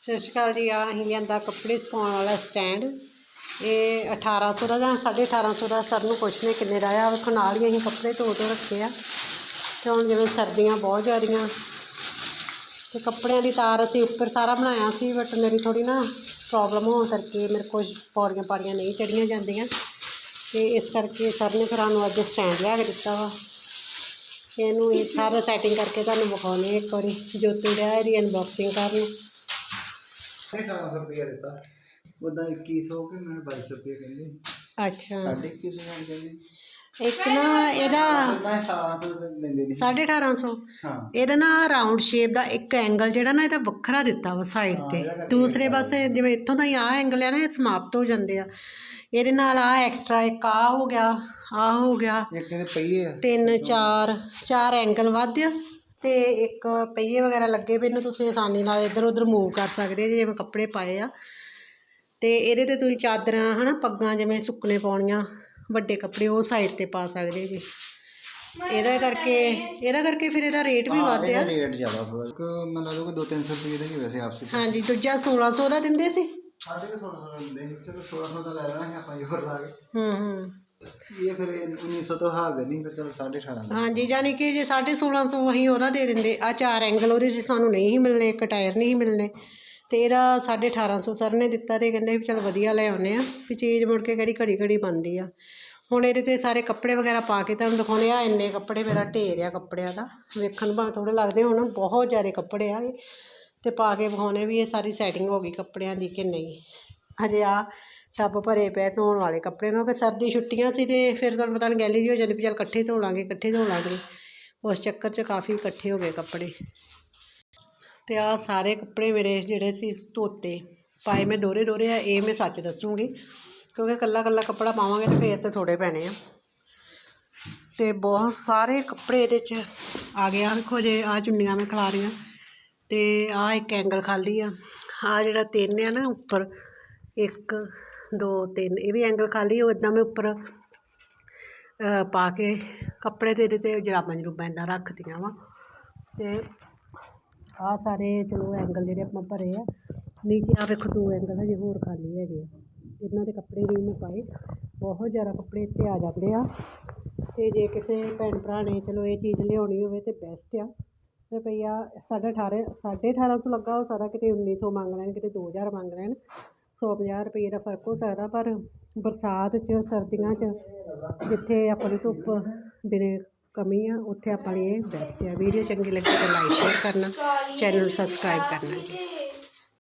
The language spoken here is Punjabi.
ਸਤਿ ਸ਼੍ਰੀ ਅਕਾਲ ਜੀ ਆ ਅਸੀਂ ਲਿਆਂਦਾ ਕੱਪੜੇ ਸੁਕਾਉਣ ਵਾਲਾ ਸਟੈਂਡ। ਇਹ 1800 ਦਾ ਜਾਂ 1850 ਦਾ, ਸਰ ਨੂੰ ਪੁੱਛਨੇ ਕਿੰਨੇ ਦਾ ਆ ਵੇਖੋ, ਨਾਲ ਹੀ ਅਸੀਂ ਕੱਪੜੇ ਧੋ ਧੋ ਰੱਖੇ ਆ। ਤੇ ਹੁਣ ਜਿਵੇਂ ਸਰਦੀਆਂ ਬਹੁਤ ਜ਼ਿਆਦੀਆਂ। ਤੇ ਕੱਪੜਿਆਂ ਦੀ ਤਾਰ ਅਸੀਂ ਉੱਪਰ ਸਾਰਾ ਬਣਾਇਆ ਸੀ ਬਟ ਮੇਰੀ ਥੋੜੀ ਨਾ ਪ੍ਰੋਬਲਮ ਹੋਣ ਕਰਕੇ ਮੇਰੇ ਕੋਲ ਪੌੜੀਆਂ ਪਾੜੀਆਂ ਨਹੀਂ ਚੜੀਆਂ ਜਾਂਦੀਆਂ। ਤੇ ਇਸ ਕਰਕੇ ਸਰ ਨੇ ਫਿਰ ਸਾਨੂੰ ਅੱਜ ਸਟੈਂਡ ਲਿਆ ਕੇ ਦਿੱਤਾ ਵਾ। ਤੇ ਇਹਨੂੰ ਇਹ ਸਾਰਾ ਸੈਟਿੰਗ ਕਰਕੇ ਤੁਹਾਨੂੰ ਵਿਖਾਉਣੇ ਇੱਕ ਵਾਰੀ। ਜੋਤੀ ਡਿਆ ਇਹਦੀ ਅਨਬਾਕਸਿੰਗ ਕਰਨ। ਇਹ 1800 ਰੁਪਏ ਦਿੱਤਾ? ਉਦਾਂ 2100 ਕਿ ਮੈਂ 2200 ਰੁਪਏ ਕਹਿੰਦੇ। ਅੱਛਾ। ਸਾਢੇ 2100 ਕਹਿੰਦੇ। ਇੱਕ ਨਾ ਇਹਦਾ ਉਦਾਂ 1800 ਤਾਂ ਦਿੰਦੇ ਨਹੀਂ 1850 ਹਾਂ। ਇਹਦਾ ਨਾ ਰਾਉਂਡ ਸ਼ੇਪ ਦਾ ਇੱਕ ਐਂਗਲ ਜਿਹੜਾ ਨਾ ਇਹਦਾ ਵੱਖਰਾ ਦਿੱਤਾ ਵਾ ਸਾਈਡ ਤੇ। ਦੂਸਰੇ ਪਾਸੇ ਜਿਵੇਂ ਇੱਥੋਂ ਦਾ ਹੀ ਆਹ ਐਂਗਲ ਹੈ ਨਾ ਇਹ ਸਮਾਪਤ ਹੋ ਜਾਂਦੇ ਆ। ਇਹਦੇ ਨਾਲ ਆ ਐਕਸਟਰਾ ਇੱਕ ਆ ਹੋ ਗਿਆ ਆ ਹੋ ਗਿਆ। ਇੱਕ ਇਹਦੇ ਪਹੀਏ ਆ। ਤਿੰਨ ਚਾਰ ਚਾਰ ਐਂਗਲ ਵੱਧ ਆ। ਤੇ ਇੱਕ ਪਹੀਏ ਵਗੈਰਾ ਲੱਗੇ ਪਏ ਨੂੰ ਤੁਸੀਂ ਆਸਾਨੀ ਨਾਲ ਇੱਧਰ ਉੱਧਰ ਮੂਵ ਕਰ ਸਕਦੇ ਜੇ ਜਿਵੇਂ ਕੱਪੜੇ ਪਾਏ ਆ। ਤੇ ਇਹਦੇ ਤੇ ਤੁਸੀਂ ਚਾਦਰਾਂ ਹਨਾ ਪੱਗਾਂ ਜਿਵੇਂ ਸੁੱਕਣੇ ਪਾਉਣੀਆਂ ਵੱਡੇ ਕੱਪੜੇ ਉਹ ਸਾਈਡ ਤੇ ਪਾ ਸਕਦੇ ਜੀ। ਇਹਦਾ ਕਰਕੇ ਇਹਦਾ ਕਰਕੇ ਫਿਰ ਇਹਦਾ ਰੇਟ ਵੀ ਵੱਧ ਆ। ਰੇਟ ਜ਼ਿਆਦਾ ਥੋੜਾ ਕਿ ਮੈਨੂੰ ਲੱਗਦਾ ਕਿ 2-300 ਰੁਪਏ ਦਾ ਹੀ ਵੈਸੇ ਆਪਸੇ ਹਾਂਜੀ ਦੂਜਾ 1600 ਦਾ ਦਿੰਦੇ ਸੀ? ਸਾਡੇ ਕੋਲ 1600 ਦਾ ਦਿੰਦੇ ਸੀ ਚਲੋ 1600 ਦਾ ਲੈ ਲੈਣਾ ਸੀ ਆਪਾਂ ਹੋਰ ਲਾ ਕੇ। ਹੂੰ ਹੂੰ। ਇਹ ਫਿਰ 1900 ਤੋਂ ਹਾਰ ਨਹੀਂ, ਫਿਰ ਚਲੋ 1850 ਦਾ। ਹਾਂਜੀ, ਯਾਨੀ ਕਿ ਜੇ 1650 ਅਸੀਂ ਉਹਦਾ ਦੇ ਦਿੰਦੇ, ਆ ਚਾਰ ਐਂਗਲ ਉਹਦੇ 'ਚ ਸਾਨੂੰ ਨਹੀਂ ਸੀ ਮਿਲਣੇ, ਇੱਕ ਟਾਇਰ ਨਹੀਂ ਸੀ ਮਿਲਣੇ। ਤੇ ਇਹਦਾ 1850 ਸਰ ਨੇ ਦਿੱਤਾ ਤੇ ਕਹਿੰਦੇ ਵੀ ਚਲ ਵਧੀਆ ਲੈ ਆਉਨੇ ਆ ਵੀ ਚੀਜ਼ ਮੁੜ ਕੇ ਕਿਹੜੀ ਘੜੀ ਘੜੀ ਬਣਦੀ ਆ। ਹੁਣ ਇਹਦੇ ਤੇ ਸਾਰੇ ਕੱਪੜੇ ਵਗੈਰਾ ਪਾ ਕੇ ਤੁਹਾਨੂੰ ਦਿਖਾਉਣੇ ਆ, ਇੰਨੇ ਕੱਪੜੇ ਮੇਰਾ ਢੇਰ ਆ ਕੱਪੜਿਆਂ ਦਾ। ਵੇਖਣ ਨੂੰ ਭਾਵੇਂ ਥੋੜੇ ਲੱਗਦੇ ਹੁਣ, ਬਹੁਤ ਜ਼ਿਆਦਾ ਕੱਪੜੇ ਆ ਇਹ। ਤੇ ਪਾ ਕੇ ਵਿਖਾਉਣੇ ਵੀ ਇਹ ਸਾਰੀ ਸੈਟਿੰਗ ਹੋ ਗਈ ਕੱਪੜਿਆਂ ਦੀ ਕਿ ਨਹੀਂ। ਹਜੇ ਆ ਟੱਬ ਭਰੇ ਪਏ ਧੋਣ ਵਾਲੇ ਕੱਪੜੇ ਕਿਉਂਕਿ ਸਰਦੀ ਛੁੱਟੀਆਂ ਸੀ ਤੇ ਫਿਰ ਤੁਹਾਨੂੰ ਪਤਾ ਗੈਲੀ ਜੀ ਹੋ ਜਾਂਦੀ ਵੀ ਚੱਲ ਇਕੱਠੇ ਧੋ ਲਾਂਗੇ, ਇਕੱਠੇ ਧੋ ਲਾਂਗੇ। ਉਸ ਚੱਕਰ 'ਚ ਕਾਫੀ ਇਕੱਠੇ ਹੋ ਗਏ ਕੱਪੜੇ। ਤੇ ਆ ਸਾਰੇ ਕੱਪੜੇ ਮੇਰੇ ਜਿਹੜੇ ਸੀ ਧੋਤੇ ਪਾਏ ਮੈਂ ਦੋਰੇ ਦੋਰੇ ਆ, ਇਹ ਮੈਂ ਸੱਚ ਦੱਸੂਗੀ। ਕਿਉਂਕਿ ਕੱਲਾ ਕੱਲਾ ਕੱਪੜਾ ਪਾਵਾਂਗੇ ਤੇ ਫੇਰ ਤੇ ਥੋੜੇ ਪੈਣੇ ਆ। ਤੇ ਬਹੁਤ ਸਾਰੇ ਕੱਪੜੇ ਇਹਦੇ 'ਚ ਆ ਗਿਆ ਵੇਖੋ ਜੇ ਆ ਚੁੰਨੀਆਂ ਮੈਂ ਖਿਲਾ ਰਹੀਆਂ ਤੇ ਆ ਇੱਕ ਐਂਗਲ ਖਾਲੀ ਆ। ਆ ਜਿਹੜਾ ਤਿੰਨ ਆ ਨਾ ਉੱਪਰ, ਇੱਕ ਦੋ ਤਿੰਨ, ਇਹ ਵੀ ਐਂਗਲ ਖਾਲੀ, ਉਹ ਇਦਾਂ ਮੈਂ ਉੱਪਰ ਪਾ ਕੇ ਕੱਪੜੇ ਦੇ ਤੇ ਜਰਾਬਾਂ ਜਰੂਬਾਂ ਇੱਦਾਂ ਰੱਖਦੀਆਂ ਵਾ। ਤੇ ਆ ਸਾਰੇ ਚਲੋ ਐਂਗਲ ਜਿਹੜੇ ਆਪਾਂ ਭਰੇ ਆ, ਨੀਚੇ ਆ ਵੇਖੋ ਦੋ ਐਂਗਲ ਹਜੇ ਹੋਰ ਖਾਲੀ ਹੈਗੇ ਆ। ਇਹਨਾਂ ਦੇ ਕੱਪੜੇ ਨਹੀਂ ਮੈਂ ਪਾਏ, ਬਹੁਤ ਜ਼ਿਆਦਾ ਕੱਪੜੇ ਇੱਥੇ ਆ ਜਾਂਦੇ ਆ। ਤੇ ਜੇ ਕਿਸੇ ਭੈਣ ਭਰਾ ਨੇ ਚਲੋ ਇਹ ਚੀਜ਼ ਲਿਆਉਣੀ ਹੋਵੇ ਤੇ ਬੈਸਟ ਆ। ਰੁਪਈਆ ਸਾਢੇ ਅਠਾਰਾਂ ਸਾਢੇ ਅਠਾਰਾਂ ਸੌ ਲੱਗਾ, ਉਹ ਸਾਰਾ ਕਿਤੇ 1900 ਮੰਗ ਲੈਣ, ਕਿਤੇ 2000 ਮੰਗ ਲੈਣ। ਸੌ ਪੰਜਾਹ ਰੁਪਈਏ ਦਾ ਫ਼ਰਕ ਹੋ ਸਕਦਾ, ਪਰ ਬਰਸਾਤ 'ਚ, ਸਰਦੀਆਂ 'ਚ ਜਿੱਥੇ ਆਪਾਂ ਨੂੰ ਧੁੱਪ ਦਿਨੇ ਕਮੀ ਆ, ਉੱਥੇ ਆਪਾਂ ਲਈ ਇਹ ਬੈਸਟ ਆ। ਵੀਡੀਓ ਚੰਗੀ ਲੱਗੀ ਤਾਂ ਲਾਈਕ ਸ਼ੇਅਰ ਕਰਨਾ ਚੈਨਲ ਨੂੰ ਸਬਸਕ੍ਰਾਈਬ ਕਰਨਾ ਜੀ।